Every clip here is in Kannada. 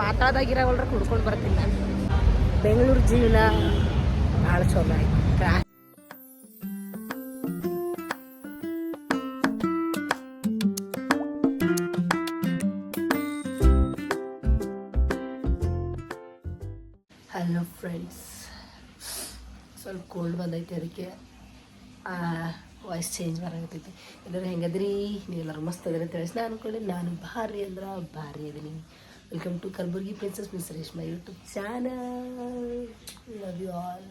ಪಾತಾಳದಾಗಿರೋವಲ್ರ ಕುಡ್ಕೊಂಡು ಬರ್ತೀನಿ ನಾನು. ಬೆಂಗಳೂರು ಜೀವನ ಭಾಳ ಚಲೋ ಆಯ್ತು. ಹಲೋ ಫ್ರೆಂಡ್ಸ್ ಸ್ವಲ್ಪ ಕೋಲ್ಡ್ ಬಂದೈತೆ ಅದಕ್ಕೆ ವಾಯ್ಸ್ ಚೇಂಜ್ ಬರಾಕತ್ತೈತಿ ಎಲ್ಲರೂ ಹೆಂಗದ್ರಿ? ನೀವೆಲ್ಲರೂ ಮಸ್ತ್ ಅದ್ರಿ ಅಂತ ಹೇಳಿ ನಾನು ಅನ್ಕೊಂಡೆ ನಾನು ಭಾರಿ ಅಂದ್ರೆ ಭಾರಿ ಅದೀನಿ. Welcome to Kalaburagi princess miss Reshma YouTube channel love you all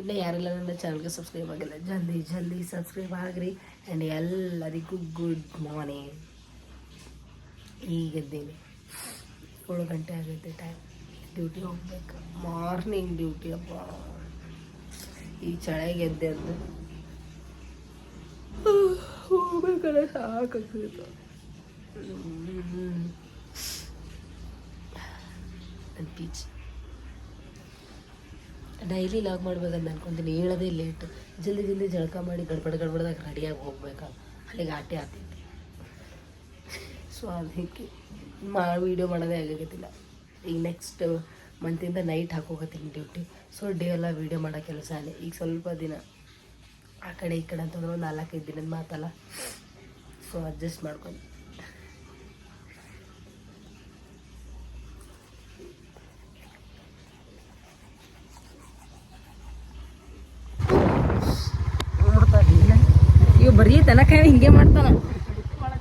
ಇನ್ನು ಯಾರೆಲ್ಲ ನನ್ನ ಚಾನಲ್ಗೆ ಸಬ್ಸ್ಕ್ರೈಬ್ ಆಗಿಲ್ಲ, ಜಲ್ದಿ ಜಲ್ದಿ ಸಬ್ಸ್ಕ್ರೈಬ್ ಆಗ್ರಿ. ಆ್ಯಂಡ್ ಎಲ್ಲರಿಗೂ ಗುಡ್ ಮಾರ್ನಿಂಗ್ ಈಗಿದ್ದೀನಿ ಏಳು ಗಂಟೆ ಆಗೈತೆ ಟೈಮ್ ಡ್ಯೂಟಿ ಹೋಗ್ಬೇಕು. ಮಾರ್ನಿಂಗ್ ಡ್ಯೂಟಿ ಅಪ್ಪ. ಈ ಚಳಿಗೆ ಎದ್ದೆ ಅಂದ್ರೆ. ಹೋಗ್ಬೇಕಲ್ಲ ಸಾಕಾಗ್ತದೆ ಪೀಚ್ ಡೈಲಿ ಲಾಗ್ ಮಾಡ್ಬೇಕಂತ ಅನ್ಕೊಂತೀನಿ. ಹೇಳೋದೇ ಲೇಟ್ ಜಲ್ದಿ ಜಲ್ದಿ ಜಳಕ ಮಾಡಿ ಗಡ್ಬಡ ಗಡ್ಬಡ್ದಾಗ ರೆಡಿಯಾಗಿ ಹೋಗ್ಬೇಕು? ಅಲ್ಲಿಗೆ ಆಟೆ ಆಗ್ತೈತಿ ಸೊ ಅದಕ್ಕೆ ಮಾ ವೀಡಿಯೋ ಮಾಡೋದೇ ಆಗೋಗತ್ತಿಲ್ಲ. ಈಗ ನೆಕ್ಸ್ಟ್ ಮಂತಿಂದ ನೈಟ್ ಹಾಕೋಗತ್ತೀನಿ ಡ್ಯೂಟಿ ಸೊ ಡೇ ಎಲ್ಲ ವೀಡಿಯೋ ಮಾಡೋ ಕೆಲಸ ಅಲ್ಲಿ. ಈಗ ಸ್ವಲ್ಪ ದಿನ ಆ ಕಡೆ ಈ ಕಡೆ ಅಂತಂದ್ರೆ ಒಂದು ನಾಲ್ಕೈದು ದಿನದ ಮಾತಲ್ಲ. ಸೊ ಅಡ್ಜಸ್ಟ್ ಮಾಡ್ಕೊಂಡು ಇವ್ ಬರೀ ತನಕ ಹಿಂಗೆ ಮಾಡ್ತಾನ.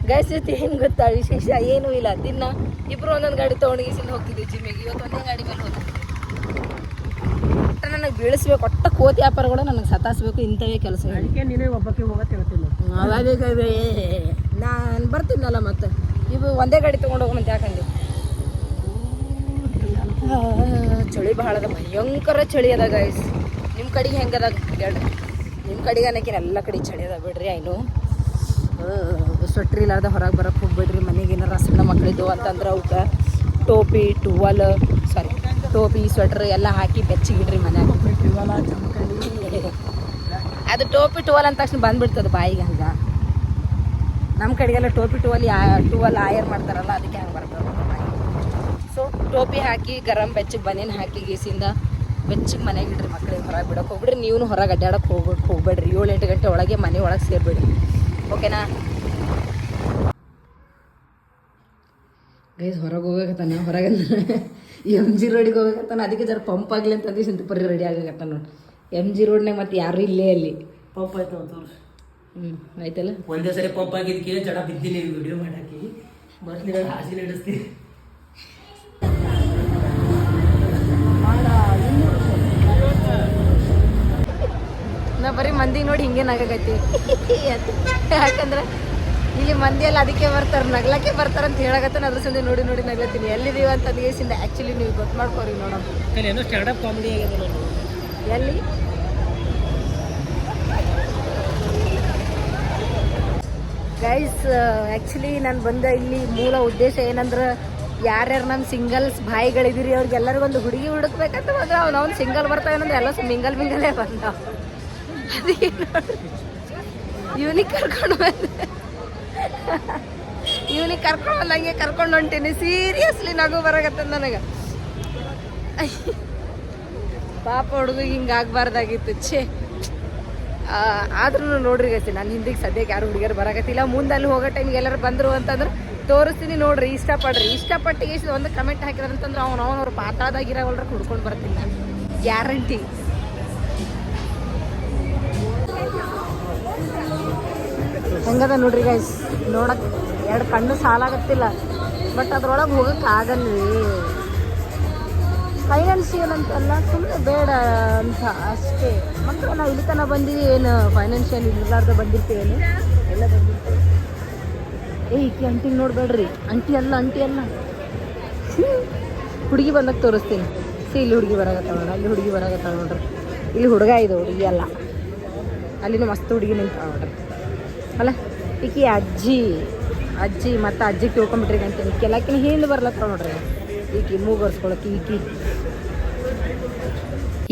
ಗೈಸ್ ಜೊತೆ ಹೆಂಗ್ ಗೊತ್ತಾ? ವಿಶೇಷ ಏನೂ ಇಲ್ಲ. ದಿನ ಇಬ್ರು ಒಂದೊಂದು ಗಾಡಿ ತೊಗೊಂಡಿಗಿಸಿಂದ ಹೋಗ್ತಿದ್ವಿ ಜಿಮ್ಮಿಗೆ. ಇವತ್ತು ಒಂದೇ ಗಾಡಿ ಮೇಲೆ ಹೋಗ್ತೀವಿ ಒಟ್ಟ ನನಗೆ ಬೀಳಿಸ್ಬೇಕು. ಒಟ್ಟ ಕೋತಿ ವ್ಯಾಪಾರಗಳು ನನಗೆ ಸತಾಸ್ಬೇಕು ಇಂಥವೇ ಕೆಲಸ ಅದಕ್ಕೆ ನೀನೇ ಒಬ್ಬಕ್ಕೆ ಹೋಗತ್ತೆ ಹೇಳ್ತೀನಿ. ನಾನು ಬರ್ತೀನಲ್ಲ ಮತ್ತೆ? ಇವು ಒಂದೇ ಗಾಡಿ ತೊಗೊಂಡು ಹೋಗೋಮಂತ ಯಾಕಂದು? ಚಳಿ ಭಾಳ ಅದ. ಭಯಂಕರ ಚಳಿ ಅದ ಗೈಸ್ ನಿಮ್ಮ ಕಡೆಗೆ ಹೆಂಗದ ಹೇಳ್ರಿ ನಿಮ್ಮ ಕಡೆಗೆ ಅನ್ನೋಕಿನ ಎಲ್ಲ ಕಡೆ ಚಳಿ ಅದ ಬಿಡ್ರಿ ಐನು ಸ್ವೆಟ್ರ್ ಇಲ್ಲಾರ್ದ ಹೊರಗೆ ಬರಕ್ಕೆ ಹೋಗ್ಬೇಡ್ರಿ, ಮನೆಗೆ ಏನಾರ ಸಣ್ಣ ಮಕ್ಕಳಿದ್ದು ಅಂತಂದ್ರೆ ಅವಕ್ಕೆ ಟೋಪಿ ಟುವಲ್ ಸಾರಿ ಟೋಪಿ ಸ್ವೆಟ್ರ್ ಎಲ್ಲ ಹಾಕಿ ಬೆಚ್ಚಿಗಿಡ್ರಿ ಮನ್ಯಾಗ. ಅದು ಟೋಪಿ ಟುವಲ್ ಅಂದ ತಕ್ಷಣ ಬಂದ್ಬಿಡ್ತದೆ ಬಾಯಿಗೆ ಹಂಗೆ. ನಮ್ಮ ಕಡೆಗೆಲ್ಲ ಟೋಪಿ ಟುವಲ್ ಯಾ ಟುವಲ್ ಆಯರ್ ಮಾಡ್ತಾರಲ್ಲ, ಅದಕ್ಕೆ ಹಂಗೆ ಬರ್ತದೆ ಸೊ ಟೋಪಿ ಹಾಕಿ, ಗರಂ ಬೆಚ್ಚಗೆ ಬನೇನು ಹಾಕಿ ಗೀಸಿಂದ ಬೆಚ್ಚಗೆ ಮನೆಗೆ ಇಡ್ರಿ ಮಕ್ಳಿಗೆ ಹೊರಗೆ ಬಿಡೋಕೆ ಹೋಗ್ಬಿಡ್ರಿ. ನೀವು ಹೊರಗೆ ಅಡ್ಡಾಡಕ್ಕೆ ಹೋಗ್ಬೇಕು ಹೋಗ್ಬೇಡ್ರಿ. ಏಳು ಎಂಟು ಗಂಟೆ ಒಳಗೆ ಮನೆ ಒಳಗೆ ಸೇರ್ಬೇಡಿ ಓಕೆನಾ? ಗೈಸ್ ಹೊರಗೆ ಹೋಗಕತ್ತಾನ? ಹೊರಗೆ ಎಂ ಜಿ ರೋಡಿಗೆ ಹೋಗಕತ್ತಾನ? ಅದಕ್ಕೆ ಜರ ಪಂಪ್ ಆಗಲಿ ಅಂತ ಅಂದಿ ಪರಿ ರೆಡಿ ಆಗಕತ್ತಾನ ನೋಡಿ. ಎಂ ಜಿ ರೋಡ್ನಾಗ ಮತ್ತೆ ಯಾರು ಇಲ್ಲೇ ಅಲ್ಲಿ. ಪಂಪ್ ಆಯ್ತು ಅಂತ ಹ್ಞೂ ಆಯ್ತಲ್ಲ? ಒಂದೇ ಸರಿ ಪಂಪ್ ಆಗಿದ್ದಕ್ಕೆ ಜಡ ಬಿದ್ದಿಲ್ಲ ವಿಡಿಯೋ ಮಾಡಾಕಿ ಬರ್ತೀನಿ ಹಾಸಿ ನಡೆಸ್ತೀನಿ ನಾ ಬರೀ ಮಂದಿಗೆ ನೋಡಿ ಹಿಂಗೆ ನಗಕತ್ತಿ ಯಾಕಂದ್ರೆ ಇಲ್ಲಿ ಮಂದಿ ಎಲ್ಲ ಅದಕ್ಕೆ ಬರ್ತಾರೆ ನಗ್ಲಕ್ಕೆ ಬರ್ತಾರೆ ಅಂತ ಹೇಳಕತ್ತಾನ ಅದ್ರ ಸಂದಿ ನೋಡಿ ನೋಡಿ ನಗ್ಲತ್ತೀನಿ. ಎಲ್ಲಿದೀವಿ ಅಂತ ಏಸಿಂದ ಆ್ಯಕ್ಚುಲಿ ನೀವು ಗೊತ್ತು ಮಾಡ್ಕೋರಿ ನೋಡೋಣ ಸ್ಟ್ಯಾಂಡಪ್ ಕಾಮಿಡಿ ಎಲ್ಲಿ? ಗೈಸ್ ಆ್ಯಕ್ಚುಲಿ ನಾನು ಬಂದ ಇಲ್ಲಿ ಮೂಲ ಉದ್ದೇಶ ಏನಂದ್ರೆ ಯಾರ್ಯಾರು ನನ್ನ ಸಿಂಗಲ್ಸ್ ಬಾಯಿಗಳಿದ್ದೀರಿ ಅವ್ರಿಗೆಲ್ಲರಿಗೊಂದು ಹುಡುಗಿ ಹುಡುಕ್ಬೇಕಂತ ಬಂದ್ರೆ ಅವ್ನು ಅವ್ನು ಸಿಂಗಲ್ ಬರ್ತಾವೇನಂದ್ರೆ ಎಲ್ಲ ಮಿಂಗಲ್ ಮಿಂಗಲೇ ಬಂದ ಇವನಿಗೆ ಕರ್ಕೊಂಡು ಬಂದೆ. ಇವನಿಗೆ ಕರ್ಕೊಂಡು ಹಂಗೆ ಕರ್ಕೊಂಡು ಹೊಂಟೀನಿ. ಸೀರಿಯಸ್ಲಿ ನಗು ಬರಾಕತ್ತದ ನನಗೆ. ಪಾಪ ಹುಡುಗ ಹಿಂಗೆ ಆಗ್ಬಾರ್ದಾಗಿತ್ತು. ಛೇ. ಆದ್ರೂ ನೋಡ್ರಿ ಗತಿ, ನಾನು ಹಿಂದಿಗೆ ಸದ್ಯಕ್ಕೆ ಯಾರು ಹುಡುಗಿಯರು ಬರಾಕತ್ತಿಲ್ಲ. ಮುಂದೆ ಅಲ್ಲಿ ಹೋಗೋ ಟೈಮ್ಗೆ ಎಲ್ಲರೂ ಬಂದರು ಅಂತಂದ್ರೆ ತೋರಿಸ್ತೀನಿ ನೋಡ್ರಿ, ಇಷ್ಟಪಡ್ರಿ. ಇಷ್ಟಪಟ್ಟಿಗೆ ಒಂದು ಕಮೆಂಟ್ ಹಾಕಿದ್ರಂತಂದ್ರೆ ಅವ್ನು ಅವನವ್ರು ಪಾತಾದಾಗಿರೋವಲ್ರ ಹುಡ್ಕೊಂಡು ಬರ್ತೀನಿ ನಾನು ಗ್ಯಾರಂಟಿ ಹೆಂಗದ ನೋಡ್ರಿ ಗೈಸ್ ನೋಡಕ್ ಎರಡು ಕಣ್ಣು ಸಾಲಾಗತ್ತಿಲ್ಲ. ಬಟ್ ಅದ್ರೊಳಗೆ ಹೋಗಕ್ಕೆ ಆಗಲ್ರಿ. ಫೈನಾನ್ಷಿಯಲ್ ಅಂತಲ್ಲ ಸುಮ್ಮನೆ ಬೇಡ ಅಂತ ಅಷ್ಟೇ. ಮತ್ತು ನಾವು ಇಲ್ಲಿ ತನಕ ಬಂದೀವಿ, ಏನು ಫೈನಾನ್ಷಿಯಲ್ ಇರ್ಲಾರ್ದ ಬಂದಿರ್ತೀವೇನು ಎಲ್ಲ ಬಂದಿರ್ತೀವಿ. ಏ, ಈಕೆ ಅಂಟಿಗೆ ನೋಡ್ಬೇಡ್ರಿ. ಅಂಟಿ ಅಲ್ಲ ಅಂಟಿ ಅಲ್ಲ. ಹುಡುಗಿ ಬಂದಾಗ ತೋರಿಸ್ತೀನಿ. ಸಿ ಇಲ್ಲಿ ಹುಡುಗಿ ಬರಾಕತ್ತಾಳ ನೋಡ್ರಿ ಅಲ್ಲಿ ಹುಡುಗಿ ಬರಾಕತ್ತಾಳ ನೋಡ್ರಿ. ಇಲ್ಲಿ ಹುಡುಗ ಇದು, ಹುಡುಗಿ ಅಲ್ಲ. ಅಲ್ಲಿನೂ ಮಸ್ತ್ ಹುಡುಗಿ ನಿಂತ ನೋಡ್ರಿ. ಅಲ್ಲ? ಈಕಿ ಅಜ್ಜಿ ಅಜ್ಜಿ ಮತ್ತು ಅಜ್ಜಿ ಕೇಳ್ಕೊಂಬಿಟ್ರಿ ಅಂತೀನಿ ಕೆಲಕಿನ ಹಿಂದೆ ಬರ್ಲತ್ತ ನೋಡ್ರಿ. ಈಕಿ ಮೂಗರ್ಸ್ಕೊಳಕ್ಕೆ ಈಕಿ.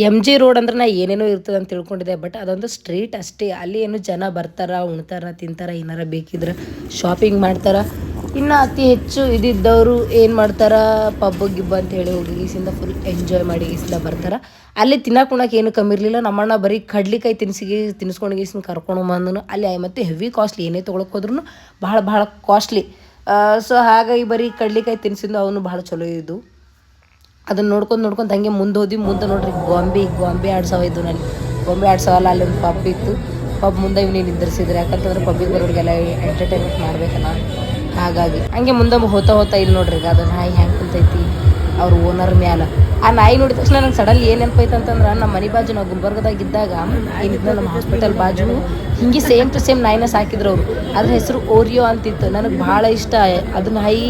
ಎಂ ಜಿ ರೋಡ್ ಅಂದ್ರೆ ನಾ ಏನೇನೋ ಇರ್ತದೆ ಅಂತ ತಿಳ್ಕೊಂಡಿದ್ದೆ, ಬಟ್ ಅದೊಂದು ಸ್ಟ್ರೀಟ್ ಅಷ್ಟೇ. ಅಲ್ಲಿ ಏನು ಜನ ಬರ್ತಾರ, ಉಣ್ತಾರ, ತಿಂತಾರ, ಏನಾರ ಬೇಕಿದ್ರೆ ಶಾಪಿಂಗ್ ಮಾಡ್ತಾರ. ಇನ್ನು ಅತಿ ಹೆಚ್ಚು ಇದಿದ್ದವರು ಏನು ಮಾಡ್ತಾರೆ? ಪಬ್ ಗಿಬ್ಬ ಅಂತ ಹೇಳಿ ಹೋಗಿ ಈಸಿಂದ ಫುಲ್ ಎಂಜಾಯ್ ಮಾಡಿ ಈಸಿಂದ ಬರ್ತಾರೆ. ಅಲ್ಲಿ ತಿನ್ನಕ್ಕೆ ಉಣಕ್ಕೆ ಏನು ಕಮ್ಮಿ ಇರಲಿಲ್ಲ. ನಮ್ಮಣ್ಣ ಬರೀ ಕಡ್ಲಿಕಾಯಿ ತಿನ್ಸಿಗೆ ತಿನ್ಸ್ಕೊಂಡು ಗೀಸಿನ ಕರ್ಕೊಂಡು ಬಂದನು. ಅಲ್ಲಿ ಮತ್ತು ಹೆವಿ ಕಾಸ್ಟ್ಲಿ ಏನೇ ತೊಗೊಳಕ್ಕೆ ಹೋದ್ರೂ ಭಾಳ ಭಾಳ ಕಾಸ್ಟ್ಲಿ ಸೊ ಹಾಗಾಗಿ ಬರೀ ಕಡ್ಲಿಕಾಯಿ ತಿನ್ಸಿದ್ದು ಅವನು ಭಾಳ ಚಲೋ ಇದ್ದು. ಅದನ್ನು ನೋಡ್ಕೊಂಡು ನೋಡ್ಕೊಂಡು ಹಂಗೆ ಮುಂದೆ ಹೋದ್ವಿ. ಮುಂದೆ ನೋಡ್ರಿ, ಗೊಂಬೆ ಗೊಂಬೆ ಆಡ್ಸವ ಇದ್ದು ನಾನು ಗೊಂಬೆ ಆಡ್ಸವಲ್ಲ ಅಲ್ಲಿ ಒಂದು ಪಬ್ ಇತ್ತು. ಪಬ್ ಮುಂದೆ ಇವ್ನಿಗೆ ನಿಂದಿರ್ಸಿದ್ರು. ಯಾಕಂತಂದ್ರೆ ಪಬ್ಬಿಗೆ ಬರೋರಿಗೆಲ್ಲ ಎಂಟರ್ಟೈನ್ಮೆಂಟ್ ಮಾಡ್ಬೇಕಲ್ಲ. ಹಾಗಾಗಿ. ಹಂಗೆ ಮುಂದೆ ಹೋತಾ ಹೋತಾ ಇಲ್ಲಿ ನೋಡ್ರಿ ಈಗ ಅದು ನಾಯಿ ಹೆಂಗೆ ಕುಂತೈತಿ, ಅವ್ರ ಓನರ್ ಮ್ಯಾಲ. ಆ ನಾಯಿ ನೋಡಿದ ತಕ್ಷಣ ನಂಗೆ ಸಡನ್ ಏನು ನೆನಪೈತೆ ಅಂತಂದ್ರೆ ನಮ್ಮ ಮನೆ ಬಾಜು ನಾವು ಗುಲ್ಬರ್ಗದಾಗ ಇದ್ದಾಗ ಏನಿದ್ನ ನಮ್ಮ ಹಾಸ್ಪಿಟಲ್ ಬಾಜು, ಹಿಂಗೆ ಸೇಮ್ ಟು ಸೇಮ್ ನಾಯಿನ ಸಾಕಿದ್ರು ಅವರು. ಅದ್ರ ಹೆಸರು ಓರಿಯೋ ಅಂತಿತ್ತು. ನನಗೆ ಭಾಳ ಇಷ್ಟ. ಅದು ನಾಯಿ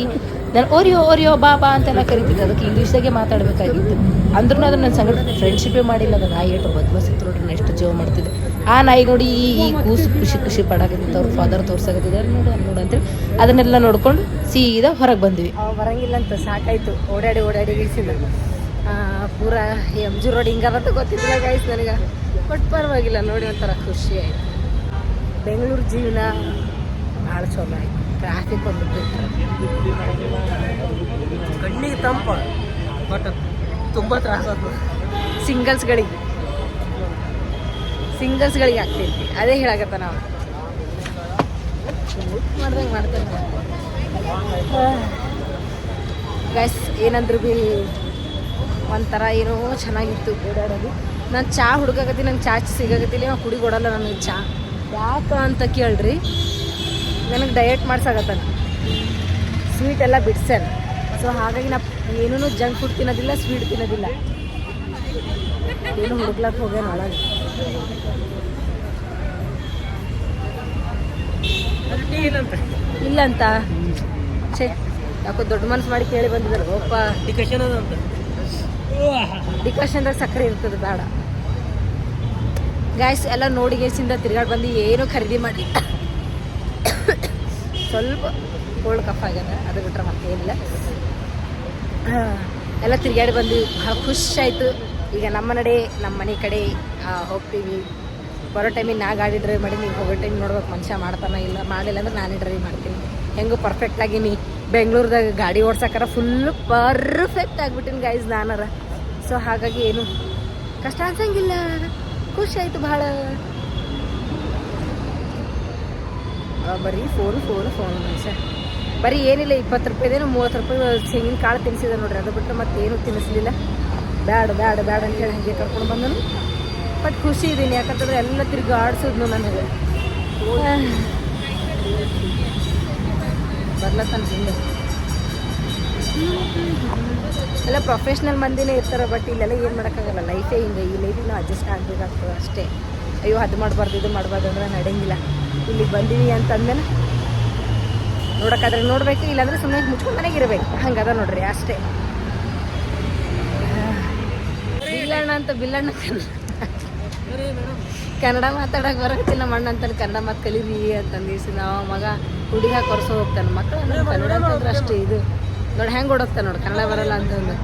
ನಾನು ಓರಿಯೋ ಓರಿಯೋ ಬಾ ಬಾ ಅಂತೆಲ್ಲ ಕರಿತಿದ್ದೆ ಅದಕ್ಕೆ ಇಂಗ್ಲೀಷ್ದಾಗೆ ಮಾತಾಡಬೇಕಾಗಿತ್ತು. ಅಂದ್ರೂ ಅದು ನನ್ನ ಸಂಗಡ ಫ್ರೆಂಡ್ಶಿಪ್ಪೇ ಮಾಡಿಲ್ಲ. ಅದು ನಾಯಿ ಎಷ್ಟು ಬದ್ಮಾಸ್ ಇತ್ತು ನೋಡ್ರಿ ಎಷ್ಟು ಜೀವ ಮಾಡ್ತಿದ್ದೆ. ಆ ನಾಯಿ ನೋಡಿ ಈ ಈ ಕೂಸು ಖುಷಿ ಖುಷಿ ಪಡಾಕತ್ತಿತ್ತು, ಅವ್ರ ಫಾದರ್ ತೋರ್ಸಾಕತ್ತಿದ್ದಾರೆ ನೋಡು ನೋಡು ಅಂತೇಳಿ ಅದನ್ನೆಲ್ಲ ನೋಡ್ಕೊಂಡು ಸೀದಾ ಹೊರಗೆ ಬಂದ್ವಿ. ಬರಂಗಿಲ್ಲ ಅಂತ ಸಾಕಾಯ್ತು. ಓಡಾಡಿ ಓಡಾಡಿ ಇಳಿಸಿದ್ರು. ಪೂರ ಎಂ ಜಿ ರೋಡ್ ಹಿಂಗಾರಂತ ಗೊತ್ತಿದ್ದಿಲ್ಲ ಗಾಯ್ಸ್ ನನಗೆ. ಬಟ್ ಪರವಾಗಿಲ್ಲ, ನೋಡಿ ಒಂಥರ ಖುಷಿ ಆಯ್ತು. ಬೆಂಗಳೂರು ಜೀವನ ಭಾಳ ಚಲೋ ಆಯ್ತು. ಟ್ರಾಫಿಕ್ ಒಂದು ಕಣ್ಣಿಗೆ ತಂಪ. ಬಟ್ ತುಂಬ ತ್ರಾಸ ಸಿಂಗಲ್ಸ್ಗಳಿಗೆ ಸಿಂಗಲ್ಸ್ಗಳಿಗೆ ಆಗ್ತೈತಿ ಅದೇ ಹೇಳಕತ್ತ ನಾವು. ಮಾಡ್ದಂಗೆ ಮಾಡ್ತೇನೆ ಗೈಸ್ ಏನಂದ್ರು ಬಿ ಒಂಥರ ಏನೋ ಚೆನ್ನಾಗಿತ್ತು ಓಡಾಡೋದು. ನಾನು ಚಾ ಹುಡುಕಾಕತ್ತೀನಿ ನಂಗೆ ಚಾ ಸಿಗಾಕತ್ತಿಲ್ಲ ನಾವು ಕುಡಿ ಕೊಡಲ್ಲ ನನಗೆ ಚಾ. ಯಾಕ ಅಂತ ಕೇಳ್ರಿ. ನನಗೆ ಡಯಟ್ ಮಾಡ್ಸಾಕತ್ತಾನ. ಸ್ವೀಟ್ ಎಲ್ಲ ಬಿಡ್ಸ್ಯಾನ. ಸೊ ಹಾಗಾಗಿ ನಾ ಏನೂ ಜಂಕ್ ಫುಡ್ ತಿನ್ನೋದಿಲ್ಲ ಸ್ವೀಟ್ ತಿನ್ನೋದಿಲ್ಲ. ಏನು ಹುಡುಕ್ಲಕ್ಕೆ ಹೋಗ್ಯಾನ ಒಳಗೆ. ಇಲ್ಲ ಅಂತ ಛೇ ಯಾಕೋ ದೊಡ್ಡ ಮನ್ಸು ಮಾಡಿ ಕೇಳಿ ಬಂದಿದ್ದಾರೆ. ಒಪ್ಪ. ಡಿಕಷನ್ ಅದಂತ ಅಂದ್ರೆ ಸಕ್ಕರೆ ಇರ್ತದೆ ಬೇಡ. ಗ್ಯಾಸ್ ಎಲ್ಲ ನೋಡಿ ಗೇಸಿಂದ ತಿರ್ಗಾಡಿ ಬಂದು ಏನು ಖರೀದಿ ಮಾಡಿ. ಸ್ವಲ್ಪ ಕೋಲ್ಡ್ ಕಫ್ ಆಗ್ಯದ ಅದು ಬಿಟ್ರೆ ಮತ್ತೇನಿಲ್ಲ. ಏನಿಲ್ಲ ಎಲ್ಲ ತಿರ್ಗಾಡಿ ಬಂದು ಭಾಳ ಖುಷಿ ಆಯಿತು. ಈಗ ನಮ್ಮ ನಡೆ ನಮ್ಮ ಮನೆ ಕಡೆ ಹೋಗ್ತೀವಿ. ಬರೋ ಟೈಮಿಗೆ ನಾ ಗಾಡಿ ಡ್ರೈವ್ ಮಾಡಿ ನೀವು ಹೋಗೋ ಟೈಮ್ ನೋಡ್ಬೇಕು ಮನುಷ್ಯ ಮಾಡ್ತಾನ ಇಲ್ಲ ಮಾಡಿಲ್ಲ ಅಂದ್ರೆ ನಾನೇ ಡ್ರೈವ್ ಮಾಡ್ತೀನಿ. ಹೆಂಗೂ ಪರ್ಫೆಕ್ಟ್ ಆಗೀನಿ ಬೆಂಗಳೂರದಾಗ ಗಾಡಿ ಓಡ್ಸಕ್ಕಾರ ಫುಲ್ ಪರ್ಫೆಕ್ಟ್ ಆಗಿಬಿಟ್ಟಿನಿ ಗೈಸ್ ನಾನಾರ. ಸೊ ಹಾಗಾಗಿ ಏನು ಕಷ್ಟ ಅನ್ಸಂಗಿಲ್ಲ. ಖುಷಿ ಆಯಿತು ಆ, ಬರೀ ಫೋನ್ ಫೋನ್ ಫೋನ್ ಮನುಷ್ಯ. ಬರೀ ಏನಿಲ್ಲ ಇಪ್ಪತ್ತು ರೂಪಾಯಿದೇನು ಮೂವತ್ತು ರೂಪಾಯಿ ತೆಂಗಿನ ಕಾಳು ತಿನ್ನಿಸಿದೆ ನೋಡ್ರಿ ಅದು ಬಿಟ್ಟು ಮತ್ತೇನು ತಿನ್ನಿಸ್ಲಿಲ್ಲ. ಬ್ಯಾಡ ಬ್ಯಾಡ ಬ್ಯಾಡ ಅಂತೇಳಿ ಹಿಂಗೆ ಕರ್ಕೊಂಡು ಬಂದನು. ಬಟ್ ಖುಷಿ ಇದ್ದೀನಿ ಯಾಕಂತಂದ್ರೆ ಎಲ್ಲ ತಿರ್ಗಿ ಆಡ್ಸಿದ್ನು ನನಗೆ. ಬರ್ಲತ್ತಾನ ಎಲ್ಲ ಪ್ರೊಫೆಷ್ನಲ್ ಮಂದಿನೇ ಇರ್ತಾರೆ ಬಟ್ ಇಲ್ಲೆಲ್ಲ ಏನು ಮಾಡೋಕ್ಕಾಗಲ್ಲ. ಲೈಫೇ ಹಿಂಗೆ, ಈ ಲೈಫಿಗೆ ನಾವು ಅಡ್ಜಸ್ಟ್ ಆಗಬೇಕಾಗ್ತದೆ ಅಷ್ಟೇ. ಅಯ್ಯೋ, ಅದು ಮಾಡಬಾರ್ದು, ಇದು ಮಾಡಬಾರ್ದು ಅಂದ್ರೆ ನಡೆಯಂಗಿಲ್ಲ. ಇಲ್ಲಿಗೆ ಬಂದೀವಿ ಅಂತಂದ್ಮೇಲೆ ನೋಡೋಕ್ಕಾದ್ರೆ ನೋಡಬೇಕು, ಇಲ್ಲಾಂದ್ರೆ ಸುಮ್ಮನೆ ಮುಚ್ಕೊಂಡು ಮನೆಗೆ ಇರಬೇಕು. ಹಂಗದ ನೋಡ್ರಿ, ಅಷ್ಟೇ. ಬಿಲ್ಲಣ್ಣ ಅಂತ ಬಿಲ್ಲಣ್ಣ ಕನ್ನಡ ಮಾತಾಡಕ್ಕೆ ಬರತ್ತೆ ನಮ್ಮ ಅಣ್ಣ ಅಂತಾನೆ ಕನ್ನಡ ಮಾತು ಕಲೀರಿ ಅಂತಂದಿಸಿ ನಾವು ಮಗ ಹುಡುಗ ಕೊರ್ಸೋ ಹೋಗ್ತಾನೆ. ಮಕ್ಕಳು ಕನ್ನಡ ಅಂತಂದ್ರೆ ಅಷ್ಟೇ ಇದು. ನೋಡಿ ಹೆಂಗೆ ಓಡೋಗ್ತಾನೆ ನೋಡಿ, ಕನ್ನಡ ಬರಲ್ಲ ಅಂತಂದು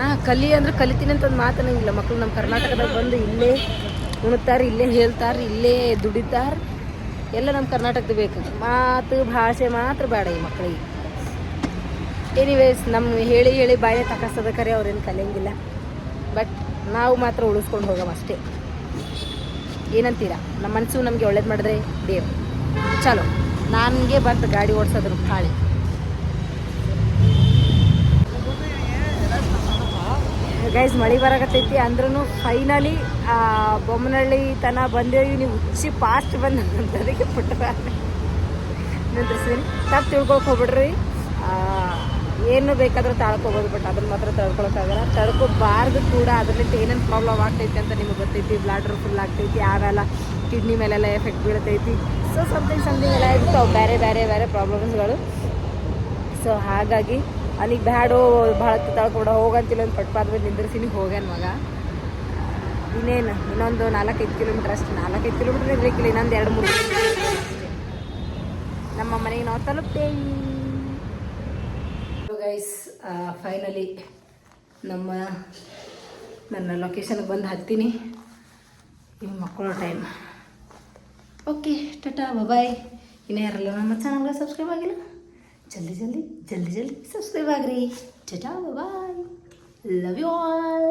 ಹಾಂ, ಕಲಿ ಅಂದ್ರೆ ಕಲಿತೀನಿ ಅಂತ ಒಂದು ಮಾತನ್ನಂಗಿಲ್ಲ ಮಕ್ಕಳು ನಮ್ಮ ಕರ್ನಾಟಕದಾಗ ಬಂದು ಇಲ್ಲೇ ಉಣ್ತಾರೆ ಇಲ್ಲೇ ಹೇಳ್ತಾರೆ, ಇಲ್ಲೇ ದುಡಿತಾರೆ. ಎಲ್ಲ ನಮ್ಮ ಕರ್ನಾಟಕದ ಬೇಕು. ಮಾತು, ಭಾಷೆ ಮಾತ್ರ ಬೇಡ ಈ ಮಕ್ಕಳಿಗೆ ಎನಿವೇಸ್ ನಮ್ಮ ಹೇಳಿ ಹೇಳಿ ಬಾಯಿ ತಕಸ್ತದ ಕರೆ ಅವ್ರೇನು ಕಲಿಯಂಗಿಲ್ಲ. ನಾವು ಮಾತ್ರ ಉಳಿಸ್ಕೊಂಡು ಹೋಗಮ್ ಅಷ್ಟೇ. ಏನಂತೀರಾ? ನಮ್ಮ ಮನಸ್ಸು ನಮಗೆ ಒಳ್ಳೇದು ಮಾಡಿದ್ರೆ ದೇವ್ ಚಲೋ. ನನಗೆ ಬಂತು ಗಾಡಿ ಓಡಿಸೋದ್ರ ಭಾಳೆ ಗೈಸ್ ಮಳೆ ಬರಕತ್ತೈತಿ. ಅಂದ್ರೂ ಫೈನಲಿ ಬೊಮ್ಮನಹಳ್ಳಿ ತನ ಬಂದೇವಿ. ನೀವು ಹುಚ್ಚಿ ಫಾಸ್ಟ್ ಬಂದ ಅದಕ್ಕೆ ಪುಟ್ಟ. ನಿಂದ್ರಿಸಿದೀನಿ ತಪ್ಪು ತಿಳ್ಕೊಳಕ್ಕೆ ಹೋಗ್ಬಿಡ್ರಿ. ಏನು ಬೇಕಾದ್ರೂ ತಾಳ್ಕೊಬೋದು ಬಟ್ ಅದನ್ನ ಮಾತ್ರ ತಡ್ಕೊಳಕ್ಕಾಗಲ್ಲ ತಡ್ಕೋಬಾರ್ದು ಕೂಡ ಅದರಿಂದ ಏನೇನು ಪ್ರಾಬ್ಲಮ್ ಆಗ್ತೈತಿ ಅಂತ ನಿಮಗೆ ಗೊತ್ತೈತಿ. ಬ್ಲಾಡರ್ ಫುಲ್ ಆಗ್ತೈತಿ ಯಾವೆಲ್ಲ ಕಿಡ್ನಿ ಮೇಲೆಲ್ಲ ಎಫೆಕ್ಟ್ ಬೀಳ್ತೈತಿ. ಸೊ ಸಮಥಿಂಗ್ ಸಮಥಿಂಗ್ ಎಲ್ಲ ಇರ್ತಾವೆ. ಬೇರೆ ಬೇರೆ ಬೇರೆ ಪ್ರಾಬ್ಲಮ್ಸ್ಗಳು ಸೊ ಹಾಗಾಗಿ ಅಲ್ಲಿಗೆ ಬ್ಯಾಡೋ, ಭಾಳ ತಳ್ಕೊಡ ಹೋಗಂತಿಲ್ಲ ಒಂದು ಪಟ್ಪಾದ ಮೇಲೆ ಹೋಗ್ಯಾನ್ ಮಗ. ಇನ್ನೇನು, ಇನ್ನೊಂದು ನಾಲ್ಕೈದು ಕಿಲೋಮೀಟ್ರ್ ಅಷ್ಟು. ನಾಲ್ಕೈದು ಕಿಲೋಮೀಟ್ರ್ ಇರಲಿಕ್ಕಿಲ್ಲ ಇನ್ನೊಂದು ಎರಡು, ಮೂರು. ನಮ್ಮ ಮನೆಗೆ ನಾವು ತಲುಪ್ತೇವೆ. ಗೈಸ್ ಫೈನಲಿ ನಮ್ಮ, ನನ್ನ ಲೊಕೇಶನ್ಗೆ ಬಂದು ಹತ್ತೀನಿ. ಇನ್ನು ಮಕ್ಕಳ ಟೈಮ್ ಓಕೆ ಟಾಟಾ ಬಾಯ್ ಇನ್ನೂ ಯಾರಲ್ಲ ನಮ್ಮ ಚಾನಲ್ಗೆ ಸಬ್ಸ್ಕ್ರೈಬ್ ಆಗಿಲ್ಲ, ಜಲ್ದಿ ಜಲ್ದಿ ಜಲ್ದಿ ಜಲ್ದಿ ಸಬ್ಸ್ಕ್ರೈಬ್ ಆಗ್ರಿ. ಚಟಾ ಬಾಯ್ ಲವ್ ಯು ಆಲ್